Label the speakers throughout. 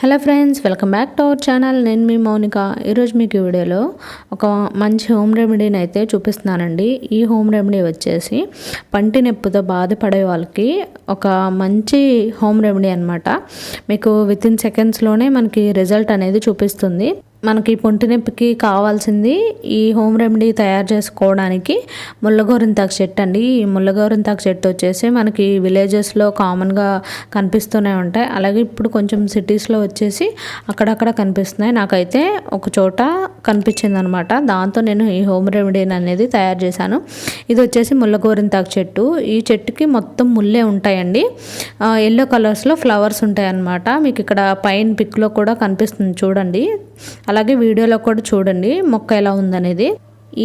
Speaker 1: Hello friends welcome back to our channel. నేను మీ మౌనిక. ఈరోజు మీకు ఈ వీడియోలో ఒక మంచి హోమ్ రెమెడీని అయితే చూపిస్తున్నానండి. ఈ హోమ్ రెమెడీ వచ్చేసి పంటి నొప్పితో బాధపడే వాళ్ళకి ఒక మంచి హోమ్ రెమెడీ అనమాట మీకు విత్ ఇన్ సెకండ్స్లోనే మనకి రిజల్ట్ అనేది చూపిస్తుంది. మనకి పొంటి నొప్పికి కావాల్సింది ఈ హోమ్ రెమెడీ తయారు చేసుకోవడానికి ముల్లగోరింతాకు చెట్టు అండి. ఈ ముల్లగోరింతాకు చెట్టు వచ్చేసి మనకి విలేజెస్లో కామన్గా కనిపిస్తూనే ఉంటాయి. అలాగే ఇప్పుడు కొంచెం సిటీస్లో వచ్చేసి అక్కడక్కడ కనిపిస్తున్నాయి. నాకైతే ఒక చోట కనిపించింది అనమాట దాంతో నేను ఈ హోమ్ రెమెడీని అనేది తయారు చేశాను. ఇది వచ్చేసి ముల్లగోరింతాకు చెట్టు. ఈ చెట్టుకి మొత్తం ముల్లే ఉంటాయండి. ఎల్లో కలర్స్లో ఫ్లవర్స్ ఉంటాయి అన్నమాట మీకు ఇక్కడ పైన పిక్లో కూడా కనిపిస్తుంది. చూడండి. అలాగే వీడియోలో కూడా చూడండి మొక్క ఎలా ఉందనేది.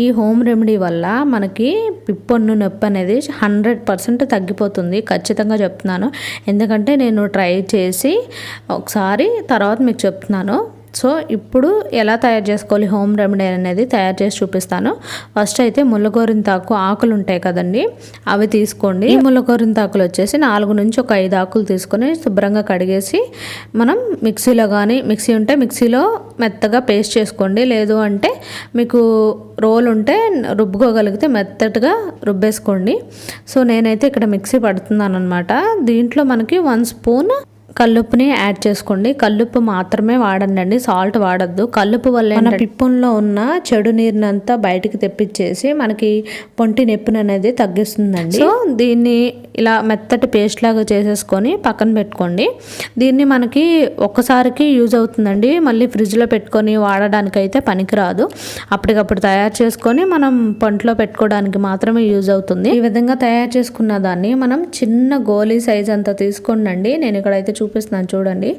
Speaker 1: ఈ హోమ్ రెమెడీ వల్ల మనకి పిప్పొన్ను నొప్పి అనేది హండ్రెడ్ పర్సెంట్ తగ్గిపోతుంది ఖచ్చితంగా చెప్తున్నాను. ఎందుకంటే నేను ట్రై చేసి ఒకసారి తర్వాత మీకు చెప్తున్నాను. సో ఇప్పుడు ఎలా తయారు చేసుకోవాలి? హోమ్ రెమెడీ అనేది తయారు చేసి చూపిస్తాను. ఫస్ట్ అయితే ముల్లగోరింతాకు ఆకులు ఉంటాయి కదండి అవి తీసుకోండి. ఈ ముల్లగోరింతాకులు వచ్చేసి నాలుగు నుంచి ఒక ఐదు ఆకులు తీసుకొని శుభ్రంగా కడిగేసి మనం మిక్సీలో కానీ మిక్సీ ఉంటే మిక్సీలో మెత్తగా పేస్ట్ చేసుకోండి. లేదు అంటే మీకు రోల్ ఉంటే రుబ్బుకోగలిగితే మెత్తగా రుబ్బేసుకోండి. సో నేనైతే ఇక్కడ మిక్సీ పడుతున్నాను అనమాట దీంట్లో మనకి వన్ స్పూన్ కల్లుప్పుని యాడ్ చేసుకోండి. కల్లుప్పు మాత్రమే వాడండి సాల్ట్ వాడద్దు. కల్లుప్పు వల్ల మన పిప్పంలో ఉన్న చెడు నీరునంతా బయటికి తెప్పించేసి మనకి పొంటి నొప్పిని అనేది తగ్గిస్తుందండి. సో దీన్ని ఇలా మెత్తటి పేస్ట్ లాగా చేసేసుకొని పక్కన పెట్టుకోండి. దీన్ని మనకి ఒక్కసారికి యూజ్ అవుతుందండి. మళ్ళీ ఫ్రిడ్జ్లో పెట్టుకొని వాడడానికి అయితే పనికిరాదు. అప్పటికప్పుడు తయారు చేసుకొని మనం పంటలో పెట్టుకోవడానికి మాత్రమే యూజ్ అవుతుంది. ఈ విధంగా తయారు చేసుకున్న దాన్ని మనం చిన్న గోలీ సైజ్ అంతా తీసుకోండి నేను ఇక్కడైతే చూపిస్తున్నాను చూడండి.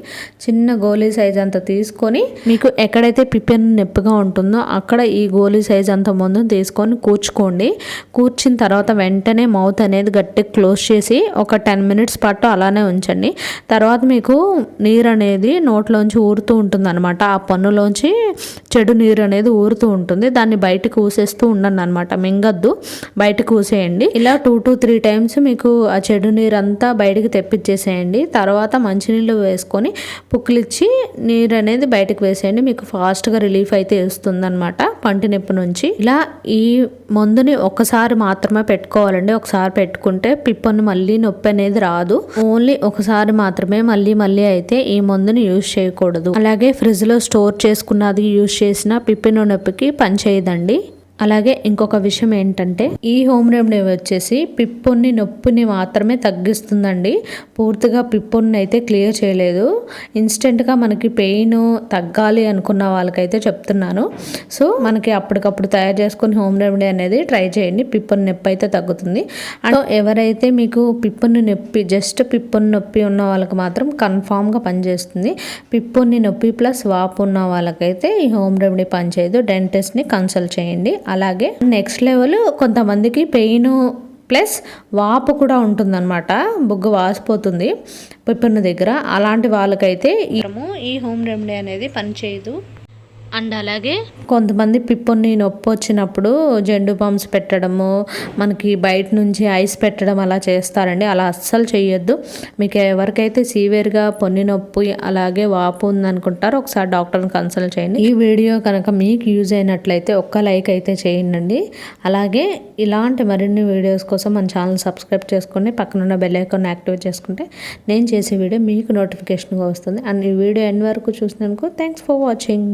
Speaker 1: చిన్న గోళీ సైజ్ అంత తీసుకొని మీకు ఎక్కడైతే పిపెన్ నొప్పిగా ఉంటుందో అక్కడ ఈ గోళీ సైజ్ అంత ముందు తీసుకొని కూర్చుకోండి. కూర్చిన తర్వాత వెంటనే మౌత్ అనేది గట్టి క్లోజ్ చేసి ఒక టెన్ మినిట్స్ పాటు అలానే ఉంచండి. తర్వాత మీకు నీరు అనేది నోట్లోంచి ఊరుతూ ఉంటుంది అనమాట ఆ పన్నులోంచి చెడు నీరు అనేది ఊరుతూ ఉంటుంది. దాన్ని బయటకు ఊసేస్తూ ఉండండి అనమాట మింగద్దు. బయటకు ఊసేయండి. ఇలా టూ టు త్రీ టైమ్స్ మీకు ఆ చెడు నీరు అంతా బయటకు తెప్పించేసేయండి. తర్వాత మంచినీళ్ళు వేసుకొని పుక్కిలిచ్చి నీరు అనేది బయటకు వేసేయండి. మీకు ఫాస్ట్గా రిలీఫ్ అయితే అనమాట పంటి నొప్పి నుంచి. ఇలా ఈ మందుని ఒకసారి మాత్రమే పెట్టుకోవాలండి. ఒకసారి పెట్టుకుంటే పిప్పను మళ్ళీ నొప్పి అనేది రాదు. ఓన్లీ ఒకసారి మాత్రమే మళ్ళీ మళ్ళీ అయితే ఈ మందుని యూజ్ చేయకూడదు. అలాగే ఫ్రిడ్జ్లో స్టోర్ చేసుకున్నది యూజ్ చేసిన పిప్పిన నొప్పికి పనిచేయదండి. అలాగే ఇంకొక విషయం ఏంటంటే ఈ హోమ్ రెమెడీ వచ్చేసి పిప్పుని నొప్పిని మాత్రమే తగ్గిస్తుందండి. పూర్తిగా పిప్పుని అయితే క్లియర్ చేయలేదు. ఇన్స్టెంట్గా మనకి పెయిన్ తగ్గాలి అనుకున్న వాళ్ళకైతే చెప్తున్నాను. సో మనకి అప్పటికప్పుడు తయారు చేసుకుని హోమ్ రెమెడీ అనేది ట్రై చేయండి. పిప్పుని నొప్పి అయితే తగ్గుతుంది. అండ్ ఎవరైతే మీకు పిప్పుని నొప్పి జస్ట్ పిప్పుని నొప్పి ఉన్న వాళ్ళకి మాత్రం కన్ఫామ్గా పనిచేస్తుంది పిప్పుని నొప్పి ప్లస్ వాపు ఉన్న వాళ్ళకైతే ఈ హోమ్ రెమెడీ పనిచేయదు డెంటిస్ట్ని కన్సల్ట్ చేయండి. అలాగే నెక్స్ట్ లెవెల్ కొంతమందికి పెయిన్ ప్లస్ వాపు కూడా ఉంటుందన్నమాట. బుగ్గ వాసిపోతుంది పిప్పన్న దగ్గర. అలాంటి వాళ్ళకైతే ఈ హోమ్ రెమెడీ అనేది పనిచేయదు. అండ్ అలాగే కొంతమంది పిప్పుని నొప్పి వచ్చినప్పుడు జెండు పంప్స్ పెట్టడము మనకి బయట నుంచి ఐస్ పెట్టడం అలా చేస్తారండి. అలా అస్సలు చేయొద్దు మీకు ఎవరికైతే సీవియర్గా పొన్ని నొప్పి అలాగే వాపు ఉందనుకుంటారో ఒకసారి డాక్టర్ని కన్సల్ట్ చేయండి. ఈ వీడియో కనుక మీకు యూజ్ అయినట్లయితే ఒక్క లైక్ అయితే చేయండి. అలాగే ఇలాంటి మరిన్ని వీడియోస్ కోసం మన ఛానల్ సబ్స్క్రైబ్ చేసుకుని పక్కనున్న బెల్ ఐకాన్ యాక్టివేట్ చేసుకుంటే నేను చేసే వీడియో మీకు నోటిఫికేషన్గా వస్తుంది. అండ్ ఈ వీడియో ఎన్ని వరకు చూసినందుకు థ్యాంక్స్ ఫర్ వాచింగ్.